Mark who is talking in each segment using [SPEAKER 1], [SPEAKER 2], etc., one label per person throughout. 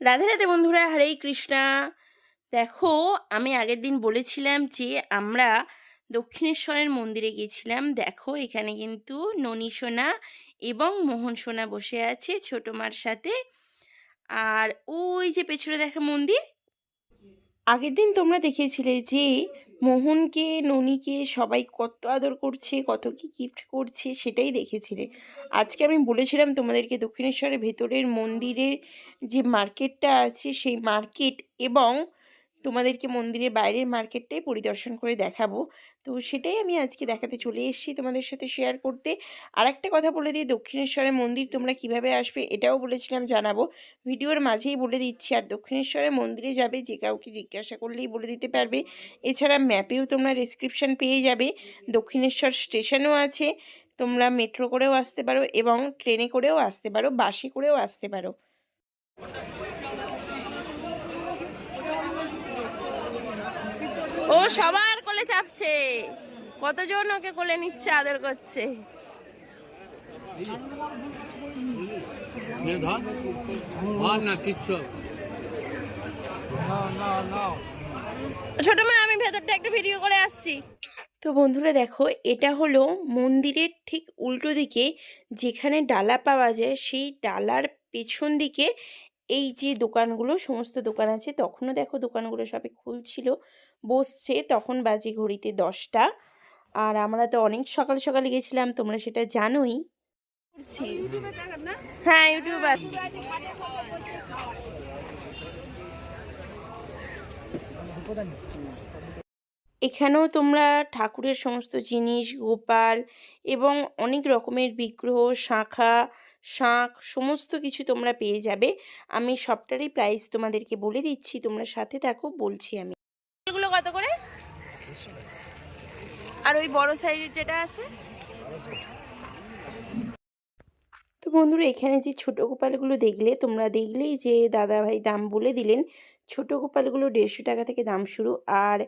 [SPEAKER 1] রাধে রাধে বন্ধুরা, হরে কৃষ্ণা। দেখো, আমি আগের দিন বলেছিলাম যে আমরা দক্ষিণেশ্বরের মন্দিরে গিয়েছিলাম। দেখো, এখানে কিন্তু ননী সোনা এবং মোহন সোনা বসে আছে ছোটো মার সাথে। আর ওই যে পেছনে দেখা মন্দির, আগের দিন তোমরা দেখিয়েছিলে যে মোহনকে, ননীকে সবাই কত আদর করছে, কত কি গিফট করছে সেটাই দেখেছিলে আজকে আমি বলেছিলাম তোমাদেরকে দক্ষিণেশ্বরের ভেতরের মন্দিরের যে মার্কেটটা আছে, সেই মার্কেট এবং তোমাদেরকে মন্দিরের বাইরের মার্কেটটাই পরিদর্শন করে দেখাবো। তো সেটাই আমি আজকে দেখাতে চলে এসেছি তোমাদের সাথে শেয়ার করতে। আর একটা কথা বলে দিই, দক্ষিণেশ্বরের মন্দির তোমরা কীভাবে আসবে এটাও বলেছিলাম জানাব। ভিডিওর মাঝেই বলে দিচ্ছি, আর দক্ষিণেশ্বরের মন্দিরে যাবে যে কাউকে জিজ্ঞাসা করলেই বলে দিতে পারবে। এছাড়া ম্যাপেও তোমরা ডেসক্রিপশান পেয়ে যাবে, দক্ষিণেশ্বর স্টেশনও আছে, তোমরা মেট্রো করেও আসতে পারো এবং ট্রেনে করেও আসতে পারো বাসে করেও আসতে পারো। ও সবার কোলে চাপছে। কতজন ওকে কোলে নিচ্ছে আদর করছে? ছোট মা আমি ভেতরটা একটু ভিডিও করে আসছি। তো বন্ধুরা দেখো এটা হলো মন্দিরের ঠিক উল্টো দিকে যেখানে ডালা পাওয়া যায় সেই ডালার পেছন দিকে এই যে দোকানগুলো সমস্ত দোকান আছে। তখনও দেখো দোকানগুলো সবে খুলছিল। বসছে, তখন বাজে ঘড়িতে দশটা। আর আমরা তো অনেক সকাল সকালে গেছিলাম, তোমরা সেটা জানোই। হ্যাঁ ইউটিউবার এখানেও তোমরা ঠাকুরের সমস্ত জিনিস, গোপাল এবং অনেক রকমের বিগ্রহ, শাঁখা, শাঁখ, সমস্ত কিছু তোমরা পেয়ে যাবে। আমি সবটারই প্রাইস তোমাদেরকে বলে দিচ্ছি, তোমরা সাথে থাকো, বলছি আমি এগুলো কত করে আর ওই বড় সাইজের যেটা আছে? তো বন্ধুরা, এখানে যে ছোট গোপালগুলো দেখলে, তোমরা দেখলেই যে দাদা ভাই দাম বলে দিলেন, ছোট গোপালগুলো দেড়শো টাকা থেকে দাম শুরু। আর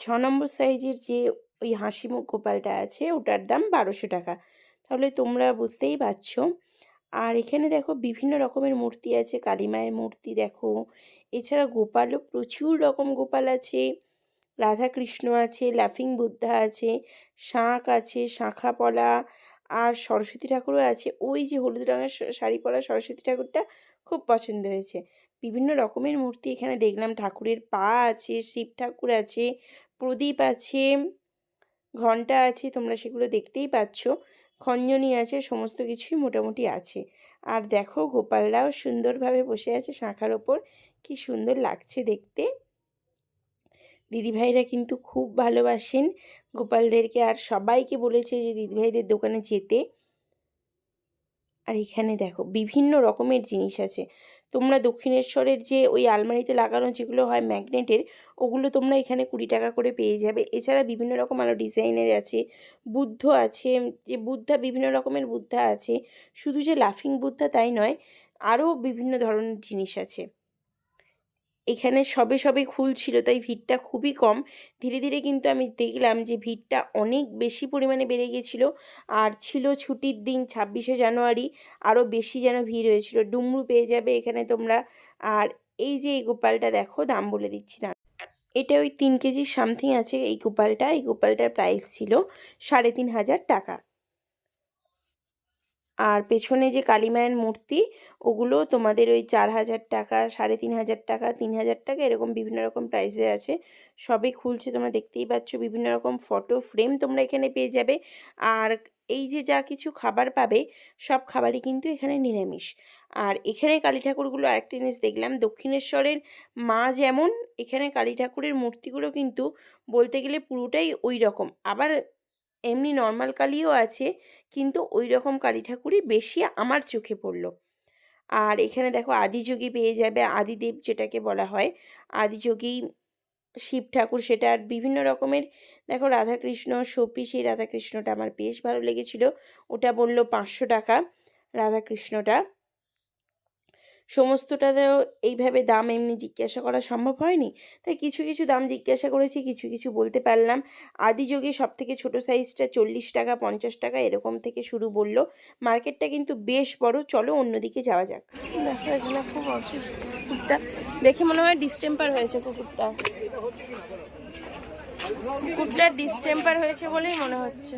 [SPEAKER 1] ছ নম্বর সাইজের যে ওই হাসি মুখ গোপালটা আছে, ওটার দাম বারোশো টাকা। তাহলে তোমরা বুঝতেই পারছ। আর এখানে দেখো, বিভিন্ন রকমের মূর্তি আছে, কালী মায়ের মূর্তি দেখো। এছাড়া গোপালও প্রচুর রকম গোপাল আছে। রাধা কৃষ্ণ আছে লাফিং বুদ্ধা আছে, শাঁখ আছে শাঁখা পলা আর সরস্বতী ঠাকুরও আছে। ওই যে হলুদ রঙের শাড়ি পরা সরস্বতী ঠাকুরটা খুব পছন্দ হয়েছে। বিভিন্ন রকমের মূর্তি এখানে দেখলাম। ঠাকুরের পা আছে, শিব ঠাকুর আছে, প্রদীপ আছে ঘণ্টা আছে, তোমরা সেগুলো দেখতেই পাচ্ছ। খঞ্জনি আছে, সমস্ত কিছুই মোটামুটি আছে। আর দেখো গোপালরাও সুন্দরভাবে বসে আছে শাঁখার ওপর। কি সুন্দর লাগছে দেখতে। দিদিভাইরা কিন্তু খুব ভালোবাসেন। গোপালদেরকে আর সবাইকে বলেছে যে, দিদিভাইদের দোকানে যেতে। আর এখানে দেখো, বিভিন্ন রকমের জিনিস আছে। তোমরা দক্ষিণেশ্বরের যে ওই আলমারিতে লাগানো যেগুলো হয় ম্যাগনেটের, ওগুলো তোমরা এখানে কুড়ি টাকা করে পেয়ে যাবে। এছাড়া বিভিন্ন রকম আরও ডিজাইনের আছে। বুদ্ধ আছে, যে বুদ্ধা, বিভিন্ন রকমের বুদ্ধা আছে। শুধু যে লাফিং বুদ্ধা তাই নয় আরও বিভিন্ন ধরনের জিনিস আছে। এখানে সবে সবে খুলছিল তাই ভিড়টা খুবই কম। ধীরে ধীরে কিন্তু আমি দেখলাম যে ভিড়টা অনেক বেশি পরিমাণে বেড়ে গেছিল আর ছিল ছুটির দিন, ছাব্বিশে জানুয়ারি, আরও বেশি যেন ভিড় হয়েছিল। ডুমরু পেয়ে যাবে এখানে তোমরা। আর এই যে এই গোপালটা দেখো, দাম বলে দিচ্ছি না। এটা ওই তিন কেজি সামথিং আছে এই গোপালটা। এই গোপালটার প্রাইস ছিল সাড়ে তিন হাজার টাকা। আর পেছনে যে কালী মায়ের মূর্তি, ওগুলো তোমাদের ওই চার হাজার টাকা, সাড়ে তিন হাজার টাকা, তিন হাজার টাকা এরকম বিভিন্ন রকম প্রাইসের আছে। সবই খুলছে, তোমরা দেখতেই পাচ্ছ, বিভিন্ন রকম ফটো ফ্রেম তোমরা এখানে পেয়ে যাবে। আর এই যে যা কিছু খাবার পাবে, সব খাবারই কিন্তু এখানে নিরামিষ। আর এখানে কালী ঠাকুরগুলো আরেকটা জিনিস দেখলাম, দক্ষিণেশ্বরের মা যেমন, এখানে কালী ঠাকুরের মূর্তিগুলো কিন্তু বলতে গেলে পুরোটাই ওই রকম আবার এমনি নর্মাল কালীও আছে, কিন্তু ওই রকম কালী ঠাকুরই বেশি আমার চোখে পড়ল। আর এখানে দেখো আদিযোগী পেয়ে যাবে আদিদেব যেটাকে বলা হয়। আদিযোগী শিব ঠাকুর সেটা আর বিভিন্ন রকমের। দেখো রাধাকৃষ্ণ সপি সেই রাধাকৃষ্ণটা আমার বেশ ভালো লেগেছিল। ওটা বলল পাঁচশো টাকা রাধাকৃষ্ণটা। সমস্তটাতেও এইভাবে দাম এমনি জিজ্ঞাসা করা সম্ভব হয়নি? তাই কিছু কিছু দাম জিজ্ঞাসা করেছি, কিছু কিছু বলতে পারলাম। আদি যোগে সব থেকে ছোটো সাইজটা চল্লিশ টাকা, পঞ্চাশ টাকা এরকম থেকে শুরু বলল। মার্কেটটা কিন্তু বেশ বড়, চলো অন্যদিকে যাওয়া যাক। দেখো এখানে খুব কুকুরটা। দেখে মনে হয় ডিস্টেম্পার হয়েছে কুকুরটা। কুকুরটার ডিস্টেম্পার হয়েছে বলেই মনে হচ্ছে।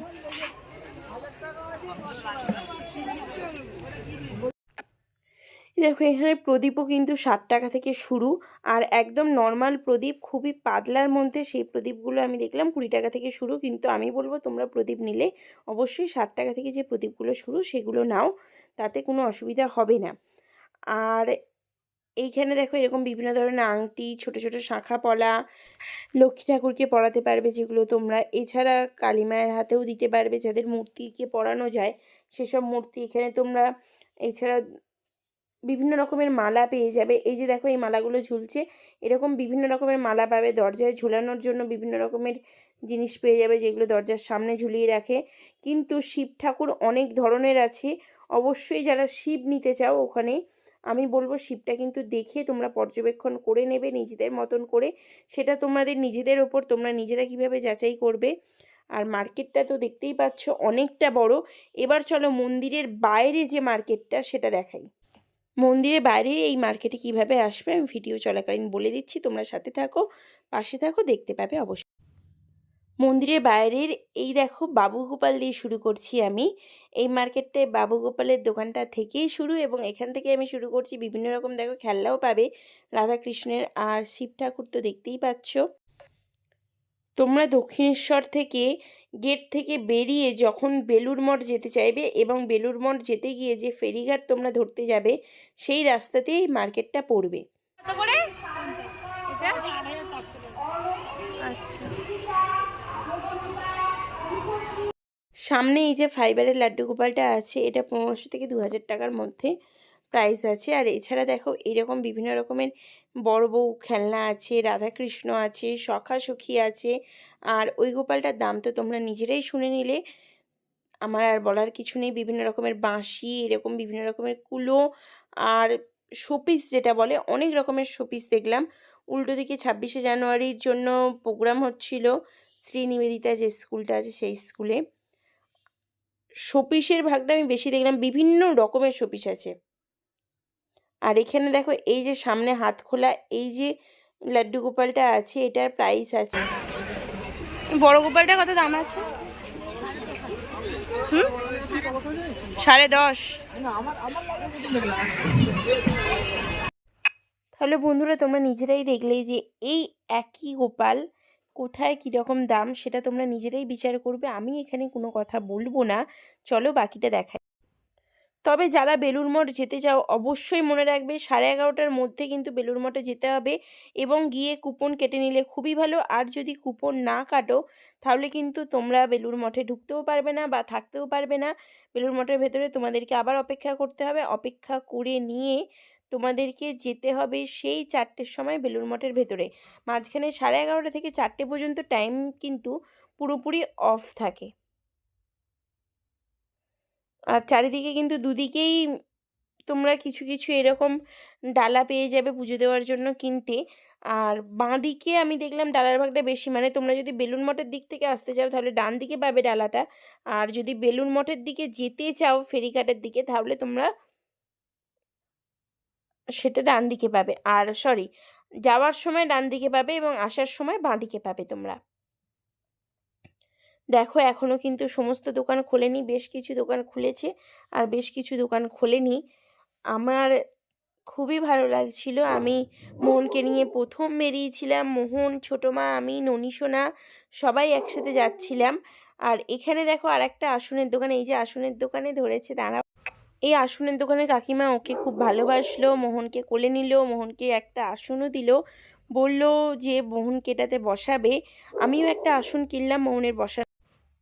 [SPEAKER 1] দেখো এখানে প্রদীপও কিন্তু ষাট টাকা থেকে শুরু। আর একদম নর্মাল প্রদীপ, খুবই পাতলার মধ্যে সেই প্রদীপগুলো আমি দেখলাম কুড়ি টাকা থেকে শুরু। কিন্তু আমি বলব, তোমরা প্রদীপ নিলে অবশ্যই ষাট টাকা থেকে যে প্রদীপগুলো শুরু, সেগুলো নাও। তাতে কোনো অসুবিধা হবে না। আর এইখানে দেখো, এরকম বিভিন্ন ধরনের আংটি, ছোট ছোট শাঁখা পলা, লক্ষ্মী ঠাকুরকে পরাতে পারবে যেগুলো তোমরা। এছাড়া কালী মায়ের হাতেও দিতে পারবে, যাদের মূর্তিকে পরানো যায়, সেসব মূর্তি এখানে তোমরা, এছাড়া বিভিন্ন রকমের মালা পেয়ে যাবে। এই যে দেখো, এই মালাগুলো ঝুলছে। এরকম বিভিন্ন রকমের মালা পাবে দরজায় ঝুলানোর জন্য। বিভিন্ন রকমের জিনিস পেয়ে যাবে যেগুলো দরজার সামনে ঝুলিয়ে রাখে। কিন্তু শিব ঠাকুর অনেক ধরনের আছে। অবশ্যই যারা শিব নিতে চাও ওখানে, আমি বলব শিবটা কিন্তু দেখে তোমরা পর্যবেক্ষণ করে নেবে নিজেদের মতন করে। সেটা তোমাদের নিজেদের ওপর, তোমরা নিজেরা কীভাবে যাচাই করবে। আর মার্কেটটা তো দেখতেই পাচ্ছ অনেকটা বড়। এবার চলো মন্দিরের বাইরে যে মার্কেটটা, সেটা দেখাই। মন্দিরের বাইরে এই মার্কেটে কীভাবে আসবে আমি ভিডিও চলাকালীন বলে দিচ্ছি, তোমরা সাথে থাকো, পাশে থাকো, দেখতে পাবে অবশ্যই। মন্দিরের বাইরের এই দেখো বাবু গোপাল দিয়ে শুরু করছি আমি। এই মার্কেটটায় বাবু গোপালের দোকানটা থেকেই শুরু এবং এখান থেকে আমি শুরু করছি বিভিন্ন রকম দেখো খেলনাও পাবে। রাধাকৃষ্ণের আর শিব ঠাকুর তো দেখতেই পাচ্ছ। তোমরা দক্ষিণেশ্বর থেকে গেট থেকে বেরিয়ে যখন বেলুর মঠ যেতে চাইবে এবং বেলুর মঠ যেতে গিয়ে যে ফেরিঘাট তোমরা ধরতে যাবে সেই রাস্তাতেই মার্কেটটা পড়বে। করে? আচ্ছা। সামনে এই যে ফাইবারের লাড্ডু গোপালটা আছে এটা পনেরোশো থেকে দু হাজার টাকার মধ্যে প্রাইস আছে। আর এছাড়া দেখো এরকম বিভিন্ন রকমের বড় বউ খেলনা আছে, রাধাকৃষ্ণ আছে সখা সখী আছে। আর ওই গোপালটার দাম তো তোমরা নিজেরাই শুনে নিলে। আমার আর বলার কিছু নেই। বিভিন্ন রকমের বাঁশি, এরকম বিভিন্ন রকমের কুলো আর শোপিস যেটা বলে, অনেক রকমের শোপিস দেখলাম। উল্টো দিকে ছাব্বিশে জানুয়ারির জন্য প্রোগ্রাম হচ্ছিল। শ্রী নিবেদিতা যে স্কুলটা আছে, সেই স্কুলে। শোপিসের ভাগটা আমি বেশি দেখলাম। বিভিন্ন রকমের শোপিস আছে। আর এখানে দেখো এই যে সামনে হাত খোলা, এই যে লাড্ডু গোপালটা আছে, এটার প্রাইস আছে। বড় গোপালটা কত দাম আছে? সাড়ে দশ। তাহলে বন্ধুরা, তোমরা নিজেরাই দেখলেই যে এই একই গোপাল কোথায় কীরকম দাম, সেটা তোমরা নিজেরাই বিচার করবে। আমি এখানে কোনো কথা বলব না। চলো বাকিটা দেখাই। তবে যারা বেলুর মঠ যেতে চাও, অবশ্যই মনে রাখবে সাড়ে এগারোটার মধ্যে কিন্তু বেলুর মঠে যেতে হবে এবং গিয়ে কুপন কেটে নিলে খুবই ভালো। আর যদি কুপন না কাটো, তাহলে কিন্তু তোমরা বেলুর মঠে ঢুকতেও পারবে না বা থাকতেও পারবে না। বেলুর মঠের ভেতরে তোমাদেরকে আবার অপেক্ষা করতে হবে। অপেক্ষা করে নিয়ে তোমাদেরকে যেতে হবে সেই চারটের সময় বেলুর মঠের ভেতরে। মাঝখানে সাড়ে এগারোটা থেকে চারটে পর্যন্ত টাইম কিন্তু পুরোপুরি অফ থাকে। আর চারিদিকে কিন্তু দুদিকেই তোমরা কিছু কিছু এরকম ডালা পেয়ে যাবে পুজো দেওয়ার জন্য কিনতে। আর বাঁ দিকে আমি দেখলাম ডালার ভাগটা বেশি। মানে তোমরা যদি বেলুন মঠের দিক থেকে আসতে চাও তাহলে ডান দিকে পাবে ডালাটা। আর যদি বেলুন মঠের দিকে যেতে চাও ফেরিঘাটের দিকে তাহলে তোমরা সেটা ডান দিকে পাবে। আর সরি, যাওয়ার সময় ডান দিকে পাবে এবং আসার সময় বাঁ দিকে পাবে তোমরা। দেখো এখনও কিন্তু সমস্ত দোকান খোলেনি, বেশ কিছু দোকান খুলেছে আর বেশ কিছু দোকান খোলেনি। আমার খুবই ভালো লাগছিল। আমি মোহনকে নিয়ে প্রথম বেরিয়েছিলাম, মোহন, ছোটো মা, আমি ননীসোনা সবাই একসাথে যাচ্ছিলাম। আর এখানে দেখো আর একটা আসনের দোকানে, এই যে আসনের দোকানে ধরেছে দাঁড়া এই আসনের দোকানে কাকিমা ওকে খুব ভালোবাসলো, মোহনকে কোলে নিল, মোহনকে একটা আসনও দিল, বলল যে মোহনকে এটাতে বসাবে। আমিও একটা আসন কিনলাম, মোহনের বসার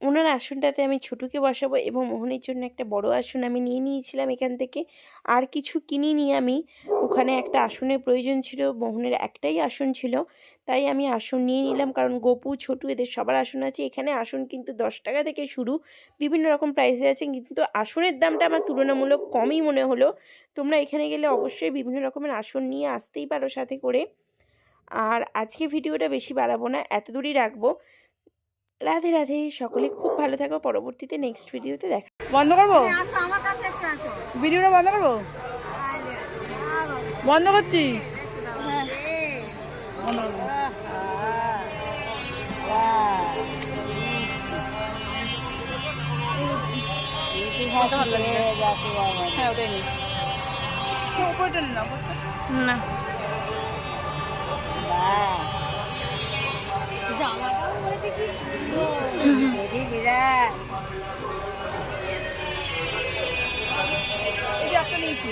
[SPEAKER 1] ওনার আসনটাতে আমি ছোটুকে বসাবো এবং মোহনের জন্য একটা বড় আসন আমি নিয়ে নিয়েছিলাম এখান থেকে। আর কিছু কিনি কিনিনি আমি। ওখানে একটা আসনের প্রয়োজন ছিল, মোহনের একটাই আসন ছিল। তাই আমি আসন নিয়ে নিলাম কারণ গোপু, ছোটু এদের সবার আসন আছে। এখানে আসন কিন্তু দশ টাকা থেকে শুরু। বিভিন্ন রকম প্রাইসে আছে কিন্তু আসনের দামটা আমার তুলনামূলক কমই মনে হলো। তোমরা এখানে গেলে অবশ্যই বিভিন্ন রকমের আসন নিয়ে আসতেই পারো সাথে করে। আর আজকে ভিডিওটা বেশি বাড়াবো না এত দূরই রাখব। রাধে রাধে। সকলে খুব ভালো থাকো। পরবর্তীতে নেক্সট ভিডিওতে দেখা
[SPEAKER 2] বন্ধ করব? ভিডিওটা বন্ধ করব? বন্ধ করছি। বন্ধ করব। হ্যাঁ ওটাই নি। ওপরটা নিলাম
[SPEAKER 1] না
[SPEAKER 2] এই যে একটা নিয়েছি